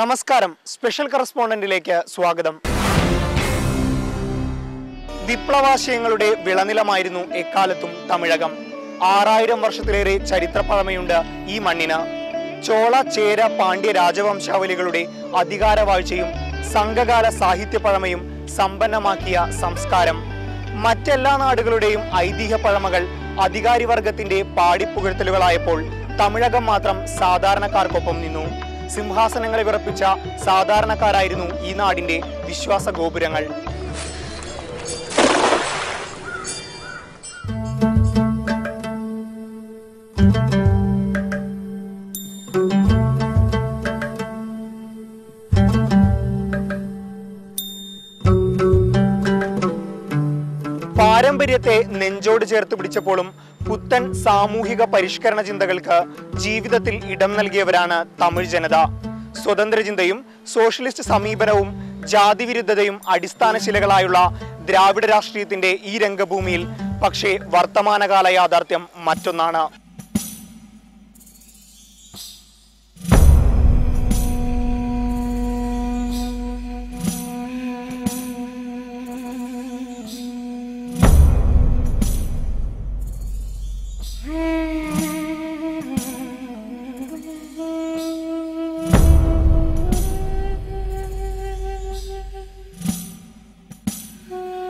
നമസ്കാരം. സ്പെഷ്യൽ കറസ്പോണ്ടന്റിലേക്ക് സ്വാഗതം. വിപ്ലവാശയങ്ങളുടെ വിളനിലമായിരുന്നു എക്കാലത്തും തമിഴകം. ആറായിരം വർഷത്തിലേറെ ചരിത്രപ്പഴമയുണ്ട് ഈ മണ്ണിന്. ചോള ചേര പാണ്ഡ്യ രാജവംശാവലികളുടെ അധികാരവാഴ്ചയും സംഘകാല സാഹിത്യപഴമയും സമ്പന്നമാക്കിയ സംസ്കാരം. മറ്റെല്ലാ നാടുകളുടെയും ഐതിഹ്യ പഴമകൾ അധികാരിവർഗത്തിന്റെ പാടിപ്പുകഴ്ത്തലുകളായപ്പോൾ തമിഴകം മാത്രം സാധാരണക്കാർക്കൊപ്പം നിന്നു. സിംഹാസനങ്ങളെ വിറപ്പിച്ച സാധാരണക്കാരായിരുന്നു ഈ നാടിന്റെ വിശ്വാസ ഗോപുരങ്ങൾ നെഞ്ചോട് ചേർത്ത് പിടിച്ചപ്പോഴും പുത്തൻ സാമൂഹിക പരിഷ്കരണ ചിന്തകൾക്ക് ജീവിതത്തിൽ ഇടം നൽകിയവരാണ് തമിഴ് ജനത. സ്വതന്ത്ര ചിന്തയും സോഷ്യലിസ്റ്റ് സമീപനവും ജാതിവിരുദ്ധതയും അടിസ്ഥാന ശിലകളായുള്ള ദ്രാവിഡ രാഷ്ട്രീയത്തിന്റെ ഈ രംഗഭൂമിയിൽ പക്ഷേ വർത്തമാനകാല യാഥാർത്ഥ്യം മറ്റൊന്നാണ്.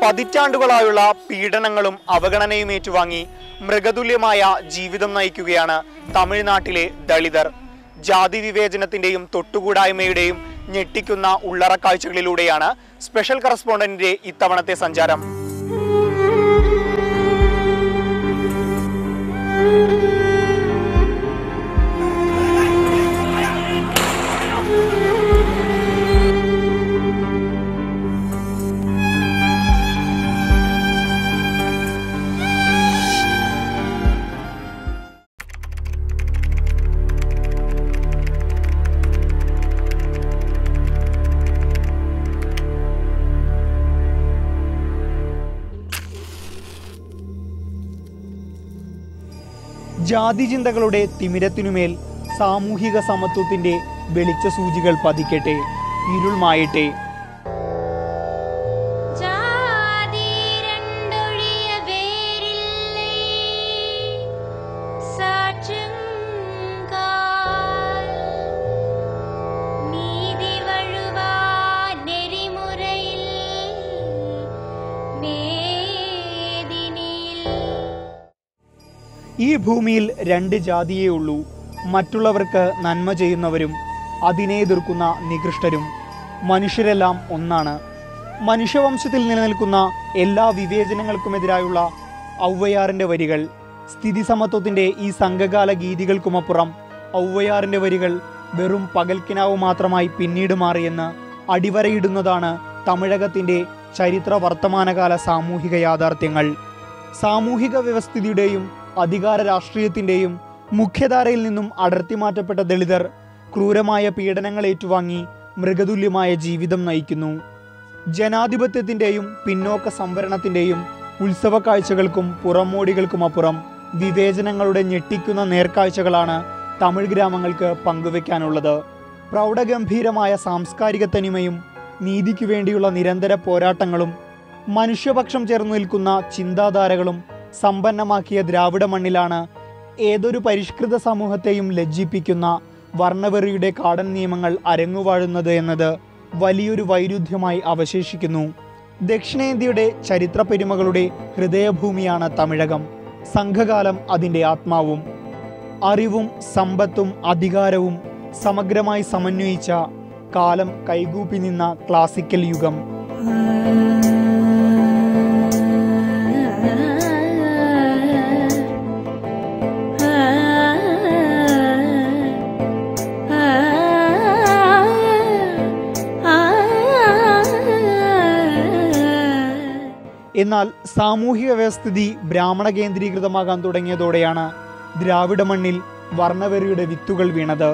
പതിറ്റാണ്ടുകളായുള്ള പീഡനങ്ങളും അവഗണനയും ഏറ്റുവാങ്ങി മൃഗതുല്യമായ ജീവിതം നയിക്കുകയാണ് തമിഴ്നാട്ടിലെ ദളിതർ. ജാതി വിവേചനത്തിന്റെയും തൊട്ടുകൂടായ്മയുടെയും ഞെട്ടിക്കുന്ന ഉള്ളറ കാഴ്ചകളിലൂടെയാണ് സ്പെഷ്യൽ കറസ്പോണ്ടന്റിന്റെ ഇത്തവണത്തെ സഞ്ചാരം. ജാതി ചിന്തകളുടെ തിമിരത്തിനുമേൽ സാമൂഹിക സമത്വത്തിന്റെ വെളിച്ച സൂചികൾ പതിക്കട്ടെ ഇരുൾ ഈ ഭൂമിയിൽ രണ്ട് ജാതിയേ ഉള്ളൂ. മറ്റുള്ളവർക്ക് നന്മ ചെയ്യുന്നവരും അതിനെ എതിർക്കുന്ന നികൃഷ്ടരും മനുഷ്യരെല്ലാം ഒന്നാണ്. മനുഷ്യവംശത്തിൽ നിലനിൽക്കുന്ന എല്ലാ വിവേചനങ്ങൾക്കുമെതിരായുള്ള ഔവയാറിന്റെ വരികൾ സ്ഥിതി സമത്വത്തിന്റെ ഈ സംഘകാല ഗീതികൾക്കുമപ്പുറം ഔവയാറിന്റെ വരികൾ വെറും പകൽക്കിനാവ് മാത്രമായി പിന്നീട് മാറിയെന്ന് അടിവരയിടുന്നതാണ് തമിഴകത്തിന്റെ ചരിത്ര വർത്തമാനകാല സാമൂഹിക യാഥാർത്ഥ്യങ്ങൾ. സാമൂഹിക വ്യവസ്ഥിതിയുടെയും അധികാര രാഷ്ട്രീയത്തിന്റെയും മുഖ്യധാരയിൽ നിന്നും അടർത്തി മാറ്റപ്പെട്ട ദളിതർ ക്രൂരമായ പീഡനങ്ങൾ ഏറ്റുവാങ്ങി മൃഗതുല്യമായ ജീവിതം നയിക്കുന്നു. ജനാധിപത്യത്തിന്റെയും പിന്നോക്ക സംവരണത്തിന്റെയും ഉത്സവ കാഴ്ചകൾക്കും പുറമോടികൾക്കുമപ്പുറം വിവേചനങ്ങളുടെ ഞെട്ടിക്കുന്ന നേർക്കാഴ്ചകളാണ് തമിഴ് ഗ്രാമങ്ങൾക്ക് പങ്കുവെക്കാനുള്ളത്. പ്രൗഢഗംഭീരമായ സാംസ്കാരിക തനിമയും നീതിക്കു വേണ്ടിയുള്ള നിരന്തര പോരാട്ടങ്ങളും മനുഷ്യപക്ഷം ചേർന്ന് നിൽക്കുന്ന ചിന്താധാരകളും സമ്പന്നമാക്കിയ ദ്രാവിഡ മണ്ണിലാണ് ഏതൊരു പരിഷ്കൃത സമൂഹത്തെയും ലജ്ജിപ്പിക്കുന്ന വർണവെറിയുടെ കാടൻ നിയമങ്ങൾ അരങ്ങുവാഴുന്നത് എന്നത് വലിയൊരു വൈരുദ്ധ്യമായി അവശേഷിക്കുന്നു. ദക്ഷിണേന്ത്യയുടെ ചരിത്ര പെരുമകളുടെ ഹൃദയഭൂമിയാണ് തമിഴകം. സംഘകാലം അതിന്റെ ആത്മാവും. അറിവും സമ്പത്തും അധികാരവും സമഗ്രമായി സമന്വയിച്ച കാലം കൈകൂപ്പി നിന്ന ക്ലാസിക്കൽ യുഗം. എന്നാൽ സാമൂഹിക വ്യവസ്ഥിതി ബ്രാഹ്മണ കേന്ദ്രീകൃതമാകാൻ തുടങ്ങിയതോടെയാണ് ദ്രാവിഡ മണ്ണിൽ വർണവെറിയുടെ വിത്തുകൾ വീണത്.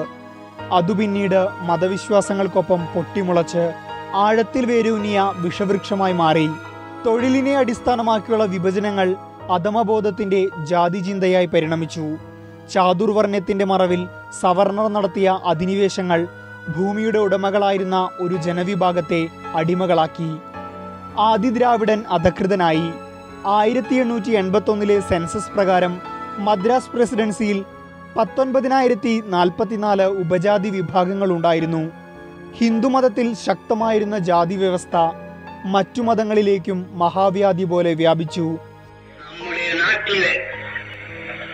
അതു പിന്നീട് മതവിശ്വാസങ്ങൾക്കൊപ്പം പൊട്ടിമുളച്ച് ആഴത്തിൽ വേരൂന്നിയ വിഷവൃക്ഷമായി മാറി. തൊഴിലിനെ അടിസ്ഥാനമാക്കിയുള്ള വിഭജനങ്ങൾ അധമബോധത്തിന്റെ ജാതിചിന്തയായി പരിണമിച്ചു. ചാതുർവർണയത്തിന്റെ മറവിൽ സവർണർ നടത്തിയ അധിനിവേശങ്ങൾ ഭൂമിയുടെ ഉടമകളായിരുന്ന ഒരു ജനവിഭാഗത്തെ അടിമകളാക്കി. ആദിദ്രാവിഡൻ അധകൃതനായി. ആയിരത്തി എണ്ണൂറ്റി എൺപത്തൊന്നിലെ സെൻസസ് പ്രകാരം മദ്രാസ് പ്രസിഡൻസിയിൽ പത്തൊൻപതിനായിരത്തി നാൽപ്പത്തിനാല് ഉപജാതി വിഭാഗങ്ങളുണ്ടായിരുന്നു. ഹിന്ദുമതത്തിൽ ശക്തമായിരുന്ന ജാതി വ്യവസ്ഥ മറ്റു മതങ്ങളിലേക്കും മഹാവ്യാധി പോലെ വ്യാപിച്ചു. നാട്ടിലെ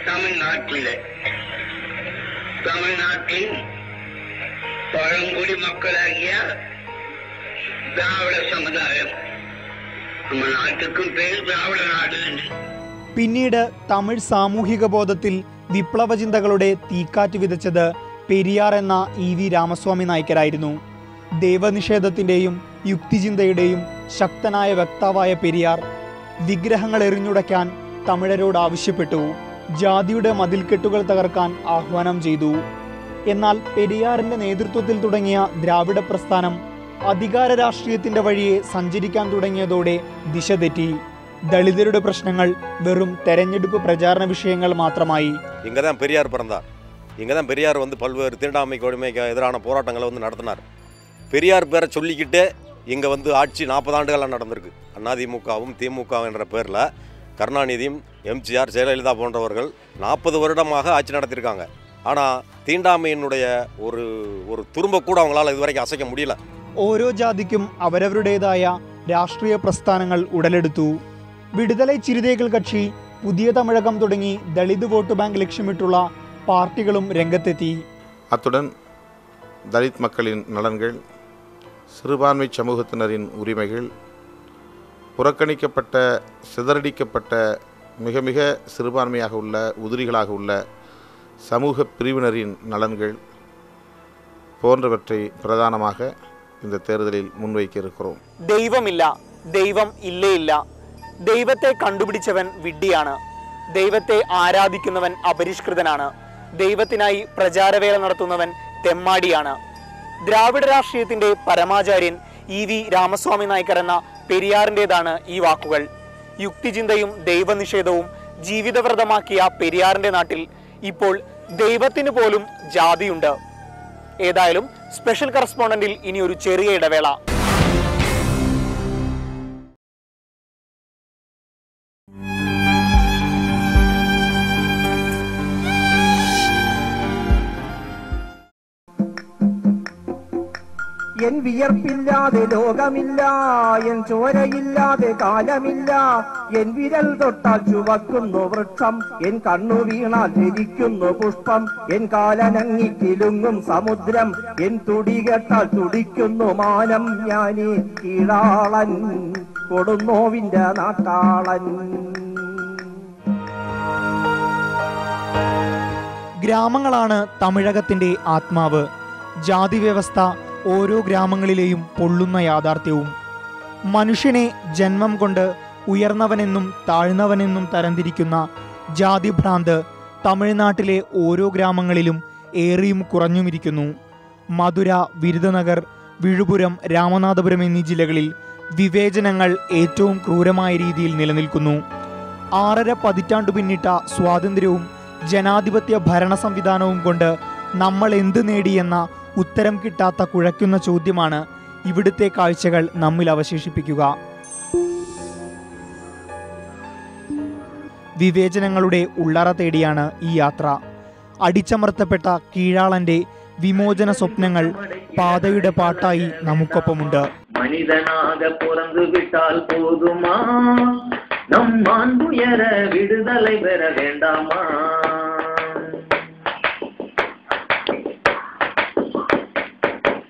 തമിഴ്നാട്ടിലെ തമിഴ്നാട്ടിൽ പഴംകുടി മക്കളാകിയ ദ്രാവിഡ സമുദായം പിന്നീട് തമിഴ് സാമൂഹിക ബോധത്തിൽ വിപ്ലവ ചിന്തകളുടെ തീക്കാറ്റ് വിതച്ചത് പെരിയാർ എന്ന ഇ വി രാമസ്വാമി നായ്ക്കരായിരുന്നു. ദൈവനിഷേധത്തിന്റെയും യുക്തിചിന്തയുടെയും ശക്തനായ വക്താവായ പെരിയാർ വിഗ്രഹങ്ങൾ എറിഞ്ഞുടയ്ക്കാൻ തമിഴരോട് ആവശ്യപ്പെട്ടു. ജാതിയുടെ മതിൽക്കെട്ടുകൾ തകർക്കാൻ ആഹ്വാനം ചെയ്തു. എന്നാൽ പെരിയാറിന്റെ നേതൃത്വത്തിൽ തുടങ്ങിയ ദ്രാവിഡ പ്രസ്ഥാനം അധികാര രാഷ്ട്രീയത്തിന്റെ വഴിയെ സഞ്ചരിക്കാൻ തുടങ്ങിയതോടെ ദിശ തെറ്റി ദളിതരുടെ പ്രശ്നങ്ങൾ വെറും തെരഞ്ഞെടുപ്പ് പ്രചാരണ വിഷയങ്ങൾ മാത്രമായി இங்கே தான் பெரியார் பிறந்தார் இங்கே தான் பெரியார் வந்து பல்வேறு தீண்டாமை கொடுமைக்கு எதிரான போராட்டங்களை வந்து நடத்தினார் பெரியார் பேரை சொல்லிக்கிட்டே இங்கே வந்து ஆட்சி நாற்பது ஆண்டுகளாக நடந்திருக்கு அதிமுகவும் திமுக என்ற பேரில் கருணாநிதியும் எம்ஜிஆர் ஜெயலலிதா போன்றவர்கள் நாற்பது வருடமாக ஆட்சி நடத்தியிருக்காங்க ஆனால் தீண்டாமையினுடைய ஒரு ஒரு துரும்ப கூட அவங்களால இதுவரைக்கும் அசைக்க முடியல ഓരോ ജാതിക്കും അവരവരുടേതായ രാഷ്ട്രീയ പ്രസ്ഥാനങ്ങൾ ഉടലെടുത്തു വിടുതലൈ ചിരുതേകൾ കക്ഷി പുതിയ തമിഴകം തുടങ്ങി ദളിത് വോട്ട് ബാങ്ക് ലക്ഷ്യമിട്ടുള്ള പാർട്ടികളും രംഗത്തെത്തി அத்துடன் தலித் மக்களின் நலன்கள் சிறுபான்மை சமூகத்தினரின் உரிமைகள் புறக்கணிக்கப்பட்ட சிதறடிக்கப்பட்ட மிக மிக சிறுபான்மையாக உள்ள உதிரிகளாக உள்ள சமூக பிரிவினரின் நலன்கள் போன்றவற்றை பிரதானமாக இந்த தேர்தலில் முன்வைக்க இருக்கிறோம் ദൈവമില്ല ദൈവം ഇല്ലേ ഇല്ല ദൈവത്തെ കണ്ടുപിടിച്ചവൻ വിഡ്ഢിയാണ് ദൈവത്തെ ആരാധിക്കുന്നവൻ അപരിഷ്കൃതനാണ് ദൈവത്തിനായി പ്രചാരവേല നടത്തുന്നവൻ തെമ്മാടിയാണ് ദ്രാവിഡ രാഷ്ട്രീയത്തിന്റെ പരമാചാര്യൻ ഇ വി രാമസ്വാമി നായ്ക്കർ എന്ന പെരിയാറിൻ്റെതാണ് ഈ വാക്കുകൾ യുക്തിചിന്തയും ദൈവനിഷേധവും ജീവിതവ്രതമാക്കിയ പെരിയാറിന്റെ നാട്ടിൽ ഇപ്പോൾ ദൈവത്തിന് പോലും ജാതിയുണ്ട് ഏതായാലും സ്പെഷ്യൽ കറസ്പോണ്ടന്റിൽ ഇനി ഒരു ചെറിയ ഇടവേള. വിയർപ്പില്ലാതെ ലോകമില്ല എൻ ചോരയില്ലാതെ കാലമില്ല. എൻ വിരൽ തൊട്ടാൽ ചുവക്കുന്നു വൃക്ഷം എൻ കണ്ണു വീണാൽ ധരിക്കുന്നു പുഷ്പം. എൻ കാലനങ്ങി കിലുങ്ങും സമുദ്രം എൻ തുടി കേട്ടാൽ തുടിക്കുന്നു മാനം. ഞാനീ കീഴാളൻ കൊടുന്നോവിന്റെ നാട്ടാളൻ. ഗ്രാമങ്ങളാണ് തമിഴകത്തിന്റെ ആത്മാവ്. ജാതി വ്യവസ്ഥ ഓരോ ഗ്രാമങ്ങളിലെയും പൊള്ളുന്ന യാഥാർത്ഥ്യവും. മനുഷ്യനെ ജന്മം കൊണ്ട് ഉയർന്നവനെന്നും താഴ്ന്നവനെന്നും തരംതിരിക്കുന്ന ജാതിഭ്രാന്ത് തമിഴ്നാട്ടിലെ ഓരോ ഗ്രാമങ്ങളിലും ഏറിയും കുറഞ്ഞുമിരിക്കുന്നു. മധുര വിരുദനഗർ വിഴുപുരം രാമനാഥപുരം എന്നീ ജില്ലകളിൽ വിവേചനങ്ങൾ ഏറ്റവും ക്രൂരമായ രീതിയിൽ നിലനിൽക്കുന്നു. ആറര പതിറ്റാണ്ടു പിന്നിട്ട സ്വാതന്ത്ര്യവും ജനാധിപത്യ ഭരണ സംവിധാനവും കൊണ്ട് നമ്മൾ എന്ത് നേടിയെന്ന ഉത്തരം കിട്ടാത്ത കുഴയ്ക്കുന്ന ചോദ്യമാണ് ഇവിടുത്തെ കാഴ്ചകൾ നമ്മിൽ അവശേഷിപ്പിക്കുക വിവേചനങ്ങളുടെ ഉള്ളറ തേടിയാണ് ഈ യാത്ര അടിച്ചമർത്തപ്പെട്ട കീഴാളന്റെ വിമോചന സ്വപ്നങ്ങൾ പാതയുടെ പാട്ടായി നമുക്കൊപ്പമുണ്ട് மனிதனாக பிறந்து விட்டால் போதுமா நம் மாண்புயர விடுதலை பெற வேண்டாமா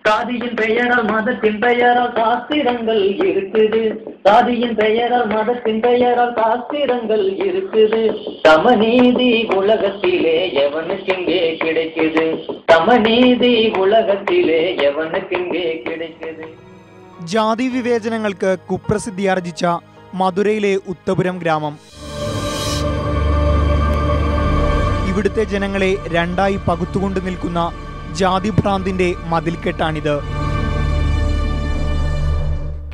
சாதியின் பெயரால் மதத்தின் பெயரால் சாஸ்திரங்கள் இருக்குது சாதியின் பெயரால் மதத்தின் பெயரால் சாஸ்திரங்கள் இருக்குது சமநீதி உலகத்திலே எவனுக்கெங்கே கிடைக்குது சமநீதி உலகத்திலே எவனுக்கெங்கே கிடைக்குது ജാതി വിവേചനങ്ങൾക്ക് കുപ്രസിദ്ധിയാർജിച്ച മധുരയിലെ ഉത്തപുരം ഗ്രാമം ഇവിടുത്തെ ജനങ്ങളെ രണ്ടായി പകുത്തുകൊണ്ട് നിൽക്കുന്ന ജാതിഭ്രാന്തിന്റെ മതിൽക്കെട്ടാണിത്.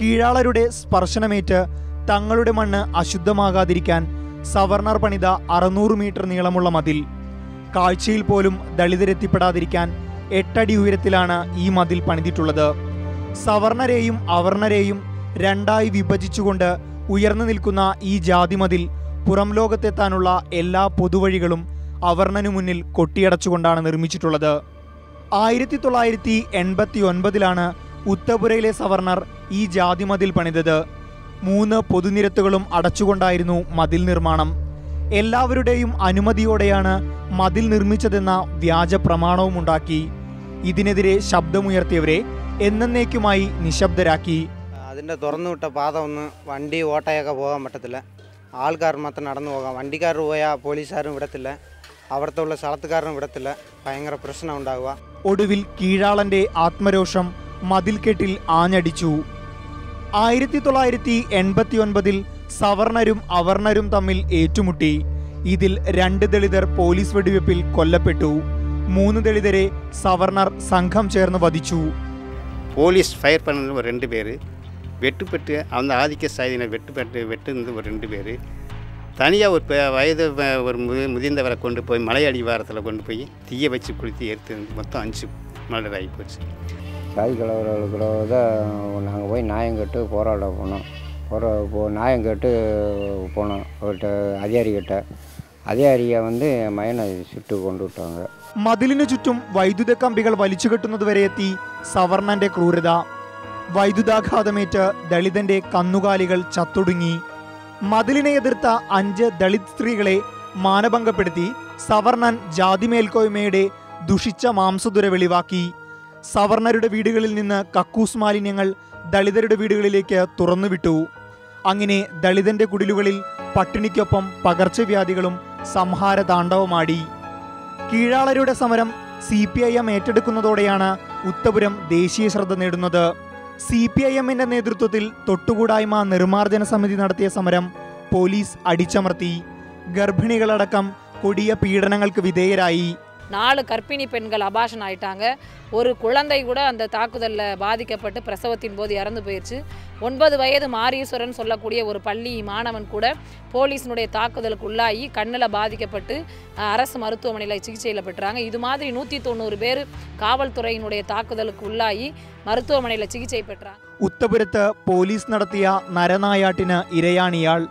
കീഴാളരുടെ സ്പർശനമേറ്റ് തങ്ങളുടെ മണ്ണ് അശുദ്ധമാകാതിരിക്കാൻ സവർണർ പണിത അറുന്നൂറ് മീറ്റർ നീളമുള്ള മതിൽ. കാഴ്ചയിൽ പോലും ദളിതരെത്തിപ്പെടാതിരിക്കാൻ എട്ടടി ഉയരത്തിലാണ് ഈ മതിൽ പണിതിട്ടുള്ളത്. സവർണരെയും അവർണരെയും രണ്ടായി വിഭജിച്ചുകൊണ്ട് ഉയർന്നു നിൽക്കുന്ന ഈ ജാതി മതിൽ പുറം ലോകത്തെത്താനുള്ള എല്ലാ പൊതുവഴികളും അവർണനു മുന്നിൽ കൊട്ടിയടച്ചുകൊണ്ടാണ് നിർമ്മിച്ചിട്ടുള്ളത്. ആയിരത്തി തൊള്ളായിരത്തി എൺപത്തി ഒൻപതിലാണ് ഉത്തപുരയിലെ സവർണർ ഈ ജാതി മതിൽ പണിതത്. മൂന്ന് പൊതുനിരത്തുകളും അടച്ചുകൊണ്ടായിരുന്നു മതിൽ നിർമ്മാണം. എല്ലാവരുടെയും അനുമതിയോടെയാണ് മതിൽ നിർമ്മിച്ചതെന്ന വ്യാജ പ്രമാണവുമുണ്ടാക്കി ഇതിനെതിരെ ശബ്ദമുയർത്തിയവരെ എന്നേക്കുമായി നിശബ്ദരാക്കി. അതിന്റെ തുറന്നു വിട്ട പാത ഒന്ന് വണ്ടി ഓട്ടയൊക്കെ പോകാൻ പറ്റത്തില്ല. ആൾക്കാർ മാത്രം നടന്നു പോകാം. വണ്ടിക്കാർ പോയാൽ പോലീസുകാരും വിടത്തില്ല. അവിടുത്തെ ഉള്ള സ്ഥലത്തുകാരനും വിടത്തില്ല ഭയങ്കര പ്രശ്നം ഉണ്ടാവുക. ഒടുവിൽ കീഴാളന്റെ ആത്മരോഷം മതിൽക്കെട്ടിൽ ആഞ്ഞടിച്ചു. ആയിരത്തി തൊള്ളായിരത്തി എൺപത്തി ഒൻപതിൽ സവർണരും അവർണരും തമ്മിൽ ഏറ്റുമുട്ടി. ഇതിൽ രണ്ട് ദളിതർ പോലീസ് വെടിവെപ്പിൽ കൊല്ലപ്പെട്ടു. മൂന്ന് ദളിതരെ സവർണർ സംഘം ചേർന്ന് വധിച്ചു. പോലീസ് ഫയർ പണിലും രണ്ട് പേര് വെട്ടുപെട്ട് അന്ന് ആദിക്യ സായുധനെ വെട്ടുപെട്ട് വെട്ടുന്നത് രണ്ട് പേര് தனியாக ஒரு ப- வயது வ- ஒரு முதி முதிர்ந்தவரை கொண்டு போய் மலை அடிவாரத்தில் கொண்டு போய் தீய வச்சு கொளுத்தி எடுத்து மொத்தம் அஞ்சு மர்டர் ஆகி போச்சு சாதி கலவரங்களுக்குள்ள தான் நாங்கள் போய் நியாயம் கேட்டு போராட போனோம் போரா போ நியாயம் கேட்டு போனோம் அவர்கிட்ட அதிகாரிகிட்ட அதிகாரியை வந்து என் மயனை சுட்டு கொண்டு விட்டாங்க മതിലിനു ചുറ്റും വൈദ്യുത കമ്പികൾ വലിച്ചു കെട്ടുന്നതുവരെ എത്തി സവർണന്റെ ക്രൂരത വൈദ്യുതാഘാതമേറ്റ് ദളിതന്റെ കന്നുകാലികൾ ചത്തൊടുങ്ങി മതിലിനെ എതിർത്ത അഞ്ച് ദളിത് സ്ത്രീകളെ മാനഭംഗപ്പെടുത്തി സവർണൻ ജാതി മേൽക്കോയ്മയുടെ ദുഷിച്ച മാംസദുര വെളിവാക്കി. സവർണരുടെ വീടുകളിൽ നിന്ന് കക്കൂസ് മാലിന്യങ്ങൾ ദളിതരുടെ വീടുകളിലേക്ക് തുറന്നുവിട്ടു. അങ്ങനെ ദളിതന്റെ കുടിലുകളിൽ പട്ടിണിക്കൊപ്പം പകർച്ചവ്യാധികളും സംഹാര താണ്ഡവമാടി കീഴാളരുടെ സമരം സി പി ഐ എം ഏറ്റെടുക്കുന്നതോടെയാണ് ഉത്തപുരം ദേശീയ ശ്രദ്ധ നേടുന്നത്. സി പി ഐ എമ്മിന്റെ നേതൃത്വത്തിൽ തൊട്ടുകൂടായ്മ നിർമ്മാർജന സമിതി നടത്തിയ സമരം പോലീസ് അടിച്ചമർത്തി. ഗർഭിണികളടക്കം കൊടിയ പീഡനങ്ങൾക്ക് വിധേയരായി. நாலு கர்ப்பிணி பெண்கள் அபாஷன் ஆயிட்டாங்க ஒரு குழந்தை கூட அந்த தாக்குதலில் பாதிக்கப்பட்டு பிரசவத்தின் போது இறந்து போயிடுச்சு ஒன்பது வயது மாரீஸ்வரன் சொல்லக்கூடிய ஒரு பள்ளி மாணவன் கூட போலீஸினுடைய தாக்குதலுக்கு உள்ளாகி கண்ணில் பாதிக்கப்பட்டு அஹ், அரசு மருத்துவமனையில் சிகிச்சையில் பெற்றாங்க இது மாதிரி நூற்றி தொண்ணூறு பேர் காவல்துறையினுடைய தாக்குதலுக்கு உள்ளாகி மருத்துவமனையில் சிகிச்சை பெற்றாங்க ഉത്തപുരത്ത് പോലീസ് നടത്തിയ നരനായാട്ടിന് ഇരയാണിയാൾ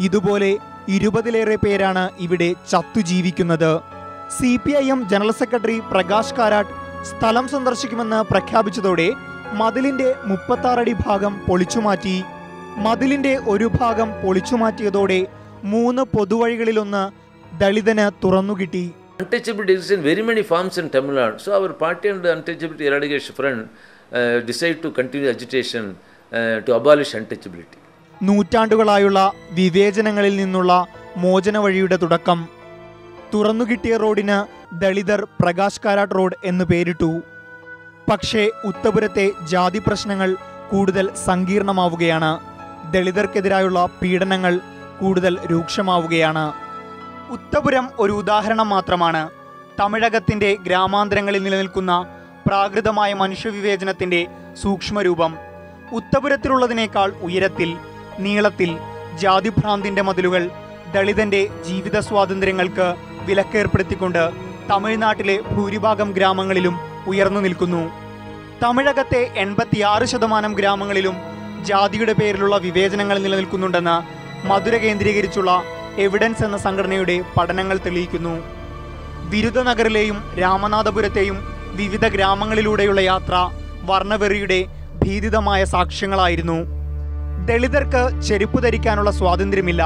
ഇതുപോലെ ഇരുപതിലേറെ പേരാണ് ഇവിടെ ചത്തു ജീവിക്കുന്നത് C P I M general secretary Prakash Karat സ്ഥലം സന്ദർശിക്കുമെന്ന് പ്രഖ്യാപിച്ചതോടെ മതിലിന്റെ മുപ്പത്താറടി ഭാഗം പൊളിച്ചുമാറ്റി മതിലിന്റെ ഒരു ഭാഗം പൊളിച്ചുമാറ്റിയതോടെ മൂന്ന് പൊതുവഴികളിലൊന്ന് ദളിതന് തുറന്നുകിട്ടി. നൂറ്റാണ്ടുകളായുള്ള വിവേചനങ്ങളിൽ നിന്നുള്ള മോചന വഴിയുടെ തുടക്കം. തുറന്നുകിട്ടിയ റോഡിന് ദളിതർ പ്രകാശ് കാരാട്ട് റോഡ് എന്ന് പേരിട്ടു. പക്ഷേ ഉത്തപുരത്തെ ജാതി പ്രശ്നങ്ങൾ കൂടുതൽ സങ്കീർണമാവുകയാണ്. ദളിതർക്കെതിരായുള്ള പീഡനങ്ങൾ കൂടുതൽ രൂക്ഷമാവുകയാണ്. ഉത്തപുരം ഒരു ഉദാഹരണം മാത്രമാണ്. തമിഴകത്തിന്റെ ഗ്രാമാന്തരങ്ങളിൽ നിലനിൽക്കുന്ന പ്രാകൃതമായ മനുഷ്യവിവേചനത്തിന്റെ സൂക്ഷ്മരൂപം. ഉത്തപുരത്തിലുള്ളതിനേക്കാൾ ഉയരത്തിൽ നീളത്തിൽ ജാതിഭ്രാന്തിന്റെ മതിലുകൾ ദളിതന്റെ ജീവിത സ്വാതന്ത്ര്യങ്ങൾക്ക് വിലക്കേർപ്പെടുത്തിക്കൊണ്ട് തമിഴ്നാട്ടിലെ ഭൂരിഭാഗം ഗ്രാമങ്ങളിലും ഉയർന്നു നിൽക്കുന്നു. തമിഴകത്തെ എൺപത്തിയാറ് ശതമാനം ഗ്രാമങ്ങളിലും ജാതിയുടെ പേരിലുള്ള വിവേചനങ്ങൾ നിലനിൽക്കുന്നുണ്ടെന്ന് മധുര കേന്ദ്രീകരിച്ചുള്ള എവിഡൻസ് എന്ന സംഘടനയുടെ പഠനങ്ങൾ തെളിയിക്കുന്നു. വിരുദ്ധനഗറിലെയും രാമനാഥപുരത്തെയും വിവിധ ഗ്രാമങ്ങളിലൂടെയുള്ള യാത്ര വർണവെറിയുടെ ഭീതിതമായ സാക്ഷ്യങ്ങളായിരുന്നു. ദളിതർക്ക് ചെരുപ്പ് ധരിക്കാനുള്ള സ്വാതന്ത്ര്യമില്ല.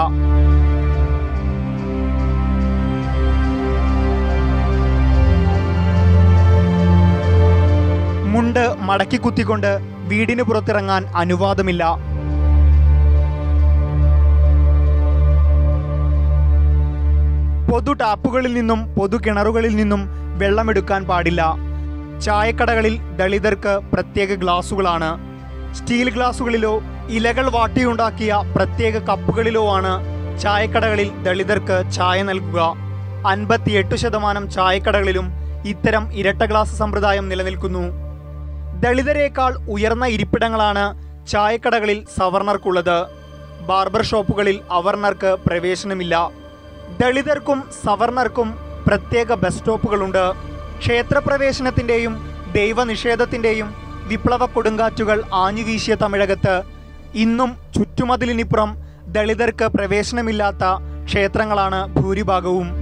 മുണ്ട് മടക്കി കുത്തിക്കൊണ്ട് വീടിന് പുറത്തിറങ്ങാൻ അനുവാദമില്ല. പൊതു ടാപ്പുകളിൽ നിന്നും പൊതു കിണറുകളിൽ നിന്നും വെള്ളമെടുക്കാൻ പാടില്ല. ചായക്കടകളിൽ ദളിതർക്ക് പ്രത്യേക ഗ്ലാസുകളാണ്. സ്റ്റീൽ ഗ്ലാസുകളിലോ ഇലകൾ വാട്ടിയുണ്ടാക്കിയ പ്രത്യേക കപ്പുകളിലോ ആണ് ചായക്കടകളിൽ ദളിതർക്ക് ചായ നൽകുക. അൻപത്തിയെട്ട് ശതമാനം ചായക്കടകളിലും ഇത്തരം ഇരട്ട ഗ്ലാസ് സമ്പ്രദായം നിലനിൽക്കുന്നു. ദളിതരേക്കാൾ ഉയർന്ന ഇരിപ്പിടങ്ങളാണ് ചായക്കടകളിൽ സവർണർക്കുള്ളത്. ബാർബർ ഷോപ്പുകളിൽ അവർണർക്ക് പ്രവേശനമില്ല. ദളിതർക്കും സവർണർക്കും പ്രത്യേക ബസ് സ്റ്റോപ്പുകളുണ്ട്. ക്ഷേത്രപ്രവേശനത്തിന്റെയും ദൈവനിഷേധത്തിന്റെയും വിപ്ലവ കൊടുങ്കാറ്റുകൾ ആഞ്ഞുവീശിയ തമിഴകത്ത് ഇന്നും ചുറ്റുമതിലിനിപ്പുറം ദളിതർക്ക് പ്രവേശനമില്ലാത്ത ക്ഷേത്രങ്ങളാണ് ഭൂരിഭാഗവും.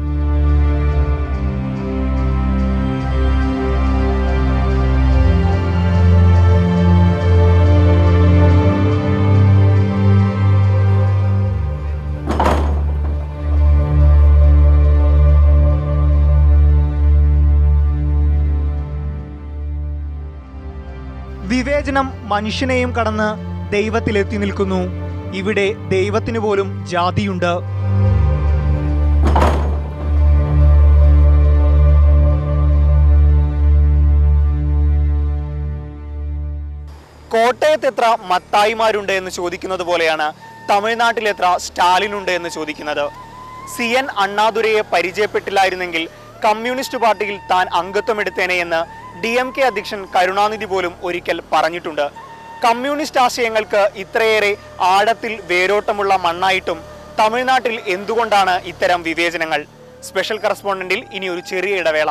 വിവേചനം മനുഷ്യനെയും കടന്ന് ദൈവത്തിലെത്തി നിൽക്കുന്നു. ഇവിടെ ദൈവത്തിന് പോലും ജാതിയുണ്ട്. കോട്ടയത്ത് എത്ര മത്തായിമാരുണ്ട് എന്ന് ചോദിക്കുന്നത് പോലെയാണ് തമിഴ്നാട്ടിൽ എത്ര സ്റ്റാലിനുണ്ട് എന്ന് ചോദിക്കുന്നത്. സി എൻ അണ്ണാദുരയെ പരിചയപ്പെട്ടില്ലായിരുന്നെങ്കിൽ കമ്മ്യൂണിസ്റ്റ് പാർട്ടിയിൽ താൻ അംഗത്വമെടുത്തേനെ എന്ന് ഡി എം കെ അധ്യക്ഷൻ കരുണാനിധി പോലും ഒരിക്കൽ പറഞ്ഞിട്ടുണ്ട്. കമ്മ്യൂണിസ്റ്റ് ആശയങ്ങൾക്ക് ഇത്രയേറെ ആഴത്തിൽ വേരോട്ടമുള്ള മണ്ണായിട്ടും തമിഴ്നാട്ടിൽ എന്തുകൊണ്ടാണ് ഇത്തരം വിവേചനങ്ങൾ? സ്പെഷ്യൽ കറസ്പോണ്ടന്റിൽ ഇനി ഒരു ചെറിയ ഇടവേള.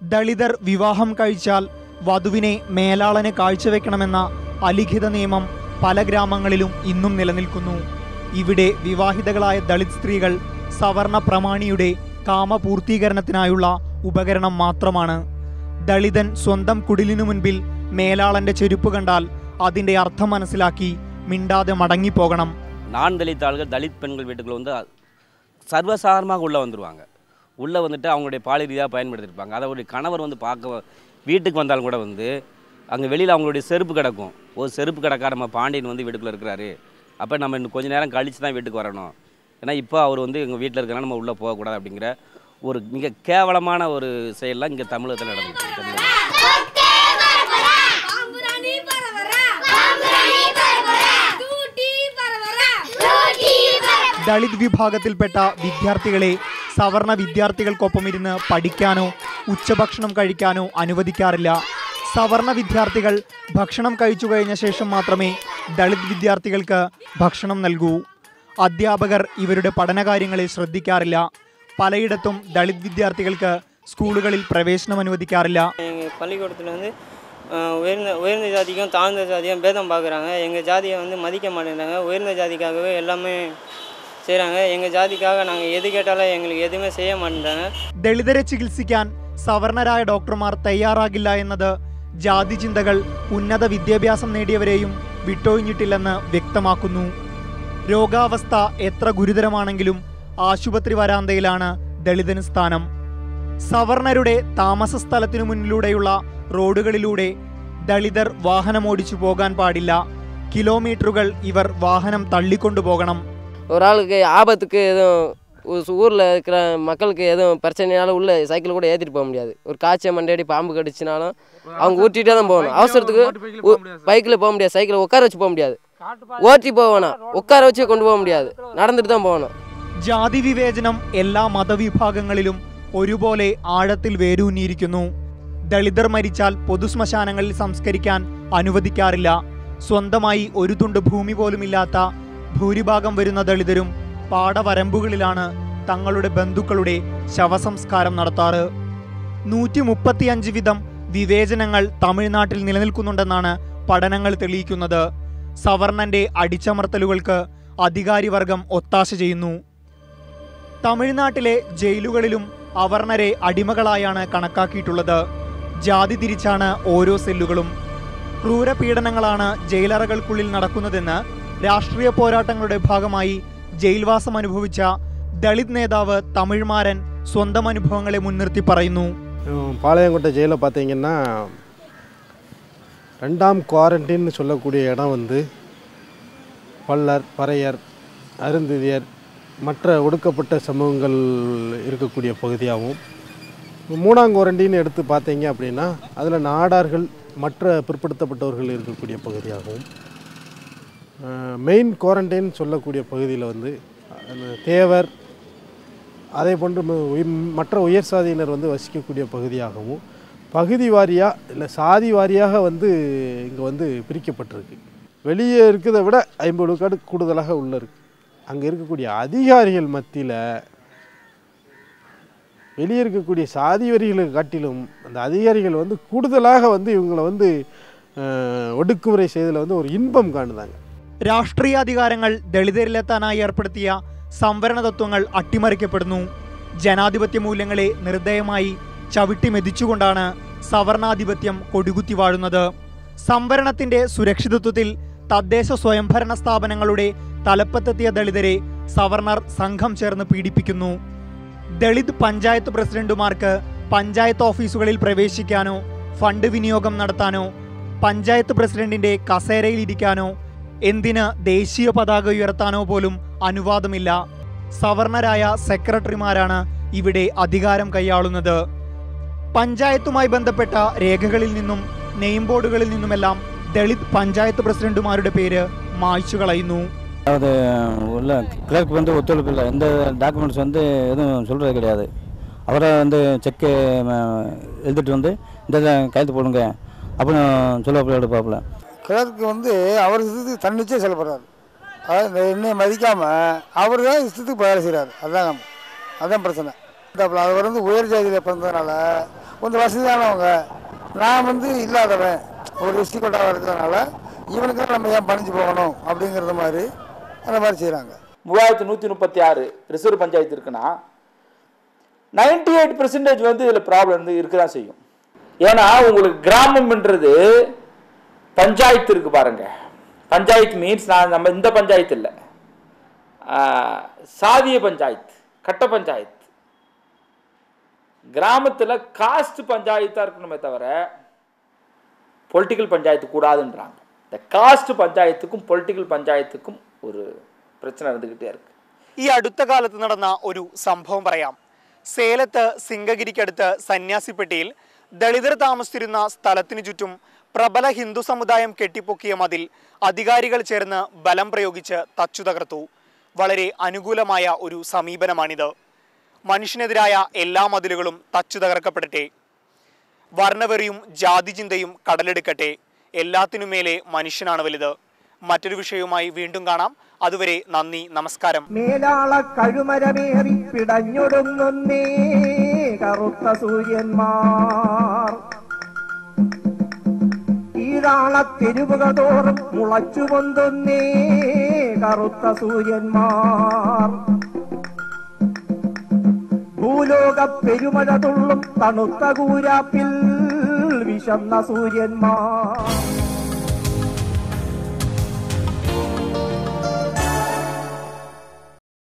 ദളിതർ വിവാഹം കഴിച്ചാൽ വധുവിനെ മേലാളന് കാഴ്ചവെക്കണമെന്ന അലിഖിത നിയമം പല ഗ്രാമങ്ങളിലും ഇന്നും നിലനിൽക്കുന്നു ഇവിടെ വിവാഹിതകളായ ദളിത് സ്ത്രീകൾ സവർണ പ്രമാണിയുടെ കാമപൂർത്തീകരണത്തിനായുള്ള ഉപകരണം മാത്രമാണ് ദളിതൻ സ്വന്തം കുടിലിനു മുൻപിൽ മേലാളന്റെ ചെരുപ്പ് കണ്ടാൽ അതിന്റെ അർത്ഥം മനസ്സിലാക്കി മിണ്ടാതെ മടങ്ങിപ്പോകണം நான் தலித் ஆள்கள் தலித் பெண்கள் வீட்டுக்குள்ள வந்து சர்வசாதாரணமாக உள்ளே வந்துடுவாங்க உள்ளே வந்துட்டு அவங்களுடைய பாலியல் ரீதியாக பயன்படுத்தியிருப்பாங்க அதை ஒரு கணவர் வந்து பார்க்க வீட்டுக்கு வந்தாலும் கூட வந்து அங்கே வெளியில் அவங்களுடைய செருப்பு கிடக்கும் ஒரு செருப்பு கிடக்கா நம்ம பாண்டியன் வந்து வீட்டுக்குள்ளே இருக்கிறாரு அப்போ நம்ம இன்னும் கொஞ்ச நேரம் கழித்து தான் வீட்டுக்கு வரணும் ஏன்னா இப்போ அவர் வந்து எங்கள் வீட்டில் இருக்கிறனால நம்ம உள்ளே போகக்கூடாது அப்படிங்கிற ஒரு மிக கேவலமான ஒரு செயல்லாம் இங்கே தமிழகத்தில் நடந்துட்டு இருக்கு. தமிழகத்துல. ദളിത് വിഭാഗത്തിൽപ്പെട്ട വിദ്യാർത്ഥികളെ സവർണ വിദ്യാർത്ഥികൾക്കൊപ്പം ഇരുന്ന് പഠിക്കാനോ ഉച്ചഭക്ഷണം കഴിക്കാനോ അനുവദിക്കാറില്ല സവർണ വിദ്യാർത്ഥികൾ ഭക്ഷണം കഴിച്ചു കഴിഞ്ഞ ശേഷം മാത്രമേ ദളിത് വിദ്യാർത്ഥികൾക്ക് ഭക്ഷണം നൽകൂ അധ്യാപകർ ഇവരുടെ പഠനകാര്യങ്ങളെ ശ്രദ്ധിക്കാറില്ല പലയിടത്തും ദളിത് വിദ്യാർത്ഥികൾക്ക് സ്കൂളുകളിൽ പ്രവേശനം അനുവദിക്കാറില്ല எங்கள் பள்ளிக்கூடத்தில் வந்து அஹ், உயர்ந்த உயர்ந்த ஜாதிக்கும் தாழ்ந்த ஜாதியும் பேதம் பார்க்குறாங்க எங்கள் ஜாதியை வந்து மதிக்க மாட்டேங்கிறாங்க உயர்ந்த ஜாதிக்காகவே எல்லாமே செய்கிறாங்க எங்கள் ஜாதிக்காக நாங்கள் எது கேட்டாலும் எங்களுக்கு எதுவுமே செய்ய மாட்டேங்கிறாங்க ദളിതരെ ചികിത്സിക്കാൻ സവർണരായ ഡോക്ടർമാർ തയ്യാറാകില്ല എന്നത് ജാതി ചിന്തകൾ ഉന്നത വിദ്യാഭ്യാസം നേടിയവരെയും വിട്ടൊഴിഞ്ഞിട്ടില്ലെന്ന് വ്യക്തമാക്കുന്നു. രോഗാവസ്ഥ എത്ര ഗുരുതരമാണെങ്കിലും ആശുപത്രി വരാന്തയിലാണ് ദളിതന് സ്ഥാനം. സവർണരുടെ താമസ സ്ഥലത്തിനു മുന്നിലൂടെയുള്ള റോഡുകളിലൂടെ ദളിതർ വാഹനമോടിച്ചു പോകാൻ പാടില്ല. കിലോമീറ്ററുകൾ ഇവർ വാഹനം തള്ളിക്കൊണ്ടു പോകണം. ഒരാൾക്ക് ആപത്തുക്ക് ஊரில் இருக்கிற மக்களுக்கு எதுவும் பிரச்சனைனாலும் உள்ள சைக்கிள் கூட ஏற்றிட்டு போக முடியாது ஒரு காய்ச்சல் மண்டையடி பாம்பு கடிச்சினாலும் அவங்க ஊட்டிகிட்டே தான் போகணும் அவசரத்துக்கு பைக்கில் போக முடியாது சைக்கிளை உட்கார வச்சு போக முடியாது ஓட்டி போவேணாம் உட்கார வச்சு கொண்டு போக முடியாது நடந்துட்டு தான் போகணும் ജാതി വിവേചനം എല്ലാ മതവിഭാഗങ്ങളിലും ഒരുപോലെ ആഴത്തിൽ വേരൂന്നിയിരിക്കുന്നു ദളിതർ മരിച്ചാൽ പൊതുശ്മശാനങ്ങളിൽ സംസ്കരിക്കാൻ അനുവദിക്കാറില്ല സ്വന്തമായി ഒരു തുണ്ട് ഭൂമി പോലുമില്ലാത്ത ഭൂരിഭാഗം വരുന്ന ദളിതരും പാടവരമ്പുകളിലാണ് തങ്ങളുടെ ബന്ധുക്കളുടെ ശവസംസ്കാരം നടത്താറ്. നൂറ്റി മുപ്പത്തിയഞ്ച് വിധം വിവേചനങ്ങൾ തമിഴ്നാട്ടിൽ നിലനിൽക്കുന്നുണ്ടെന്നാണ് പഠനങ്ങൾ തെളിയിക്കുന്നത്. സവർണന്റെ അടിച്ചമർത്തലുകൾക്ക് അധികാരിവർഗം ഒത്താശ ചെയ്യുന്നു. തമിഴ്നാട്ടിലെ ജയിലുകളിലും അവർണരെ അടിമകളായാണ് കണക്കാക്കിയിട്ടുള്ളത്. ജാതി തിരിച്ചാണ് ഓരോ സെല്ലുകളും. ക്രൂരപീഡനങ്ങളാണ് ജയിലറകൾക്കുള്ളിൽ നടക്കുന്നതെന്ന് രാഷ്ട്രീയ പോരാട്ടങ്ങളുടെ ഭാഗമായി ജയിൽവാസം അനുഭവിച്ച ദളിത് നേതാവ് തമിഴ്മാരൻ സ്വന്തം അനുഭവങ്ങളെ മുൻനിർത്തി പറയുന്നു உம், பாளையங்கோட்டை ஜெயிலில் பார்த்தீங்கன்னா ரெண்டாம் குவாரண்டைன்னு சொல்லக்கூடிய இடம் வந்து பல்லர் பறையர் அருந்ததியர் மற்ற ஒடுக்கப்பட்ட சமூகங்கள் இருக்கக்கூடிய பகுதியாகவும் மூணாம் குவாரண்டைன் எடுத்து பார்த்தீங்க அப்படின்னா அதில் நாடார்கள் மற்ற பிற்படுத்தப்பட்டவர்கள் இருக்கக்கூடிய பகுதியாகவும் மெயின் குவாரண்டைன் சொல்லக்கூடிய பகுதியில் வந்து தேவர் அதே போன்று மற்ற உயர் சாதியினர் வந்து வசிக்கக்கூடிய பகுதியாகவும் பகுதி வாரியாக இல்லை சாதி வாரியாக வந்து இங்கே வந்து பிரிக்கப்பட்டிருக்கு. வெளியே இருக்கிறத விட ஐம்பது விழுக்காடு கூடுதலாக உள்ளே இருக்குது அங்கே இருக்கக்கூடிய அதிகாரிகள் மத்தியில் வெளியே இருக்கக்கூடிய சாதி வரிகளை காட்டிலும் அந்த அதிகாரிகள் வந்து கூடுதலாக வந்து இவங்களை வந்து ஒடுக்குமுறை செய்ததில் வந்து ஒரு இன்பம் காணுதாங்க. രാഷ്ട്രീയ അധികാരങ്ങൾ ദളിതരിലെത്താനായി ഏർപ്പെടുത്തിയ സംവരണ തത്വങ്ങൾ അട്ടിമറിക്കപ്പെടുന്നു. ജനാധിപത്യ മൂല്യങ്ങളെ നിർദ്ദയമായി ചവിട്ടി മെതിച്ചുകൊണ്ടാണ് സവർണാധിപത്യം കൊടികുത്തി വാഴുന്നത്. സംവരണത്തിന്റെ സുരക്ഷിതത്വത്തിൽ തദ്ദേശ സ്വയംഭരണ സ്ഥാപനങ്ങളുടെ തലപ്പത്തെത്തിയ ദളിതരെ സവർണർ സംഘം ചേർന്ന് പീഡിപ്പിക്കുന്നു. ദളിത് പഞ്ചായത്ത് പ്രസിഡന്റുമാർക്ക് പഞ്ചായത്ത് ഓഫീസുകളിൽ പ്രവേശിക്കാനോ ഫണ്ട് വിനിയോഗം നടത്താനോ പഞ്ചായത്ത് പ്രസിഡന്റിന്റെ കസേരയിൽ ഇരിക്കാനോ എന്തിന് ദേശീയ പതാക ഉയർത്താനോ പോലും അനുവാദമില്ല സവർണരായ സെക്രട്ടറിമാരാണ് ഇവിടെ അധികാരം കൈയാളുന്നത് പഞ്ചായത്തുമായി ബന്ധപ്പെട്ട രേഖകളിൽ നിന്നും നെയിം ബോർഡുകളിൽ നിന്നുമെല്ലാം ദളിത് പഞ്ചായത്ത് പ്രസിഡന്റുമാരുടെ പേര് മായ്ച്ചു കളയുന്നു அதாவது உள்ள கிளர்க் வந்து ஒத்துழைப்பு இல்லை எந்த டாக்குமெண்ட்ஸ் வந்து எதுவும் சொல்கிறது கிடையாது அவரை வந்து செக்கு எழுதிட்டு வந்து இந்த இதை கையெழுத்து போடுங்க அப்படின்னு சொல்லுவாப்புல எடுப்பாப்புல கிழக்கு வந்து அவர் இஷ்டத்துக்கு தன்னிச்சே செயல்படுறாரு. அதாவது என்னை மதிக்காமல் அவர் தான் இஷ்டத்துக்கு வேலை செய்கிறாரு அதுதான் நம்ம. அதுதான் பிரச்சனை. அவர் வந்து உயர் ஜாதியில் பிறந்ததுனால கொஞ்சம் வசதியானவங்க. நான் வந்து இல்லாதவன். ஒரு டிஸ்ட்ரிக்டாக இருக்கிறதுனால இவனுக்கு நம்ம ஏன் பணிஞ்சு போகணும் அப்படிங்கிறது மாதிரி அந்த மாதிரி செய்கிறாங்க மூவாயிரத்தி நூற்றி முப்பத்தி ஆறு ரிசர்வ் பஞ்சாயத்து இருக்குன்னா நைன்டி எயிட் பெர்சன்டேஜ் வந்து இதில் ப்ராப்ளம் வந்து இருக்க தான் செய்யும். ஏன்னா உங்களுக்கு கிராமம்ன்றது பஞ்சாயத்து இருக்கு பாருங்க பஞ்சாயத்து மீன்ஸ் நான் நம்ம இந்த பஞ்சாயத்து இல்லை ஆஹ், சாதிய பஞ்சாயத்து கட்ட பஞ்சாயத்து கிராமத்தில் காஸ்ட் பஞ்சாயத்தாக இருக்கணுமே தவிர பொலிட்டிக்கல் பஞ்சாயத்து கூடாதுன்றாங்க இந்த காஸ்ட் பஞ்சாயத்துக்கும் பொலிட்டிக்கல் பஞ்சாயத்துக்கும் ஒரு பிரச்சனை இருந்துக்கிட்டே இருக்கு ഈ അടുത്ത കാലത്ത് നടന്ന ഒരു സംഭവം പറയാം സേലത്ത് സിംഗഗിരിക്കടുത്ത് സന്യാസിപ്പെട്ടിയിൽ ദളിതർ താമസിച്ചിരുന്ന സ്ഥലത്തിനു ചുറ്റും പ്രബല ഹിന്ദു സമുദായം കെട്ടിപ്പൊക്കിയ മതിൽ അധികാരികൾ ചേർന്ന് ബലം പ്രയോഗിച്ച് തച്ചു തകർത്തു. വളരെ അനുകൂലമായ ഒരു സമീപനമാണിത്. മനുഷ്യനെതിരായ എല്ലാ മതിലുകളും തച്ചു തകർക്കപ്പെടട്ടെ. വർണവെറിയും ജാതിചിന്തയും കടലെടുക്കട്ടെ. എല്ലാത്തിനുമേലെ മനുഷ്യനാണ് വലുത്. മറ്റൊരു വിഷയവുമായി വീണ്ടും കാണാം. അതുവരെ നന്ദി നമസ്കാരം. മേലാള കഴുമരമേറി പിടഞ്ഞൊടുങ്ങുന്നേ കറുത്ത സൂര്യന്മാർ. ഈഴാള തെരുവുകൾ തോറും മുളച്ചു പൊന്തുന്നേ കറുത്ത സൂര്യന്മാർ. ഭൂലോക പെരുമഴ തുള്ളും തണുത്ത കൂരാപ്പിൽ വിശന്ന സൂര്യന്മാർ.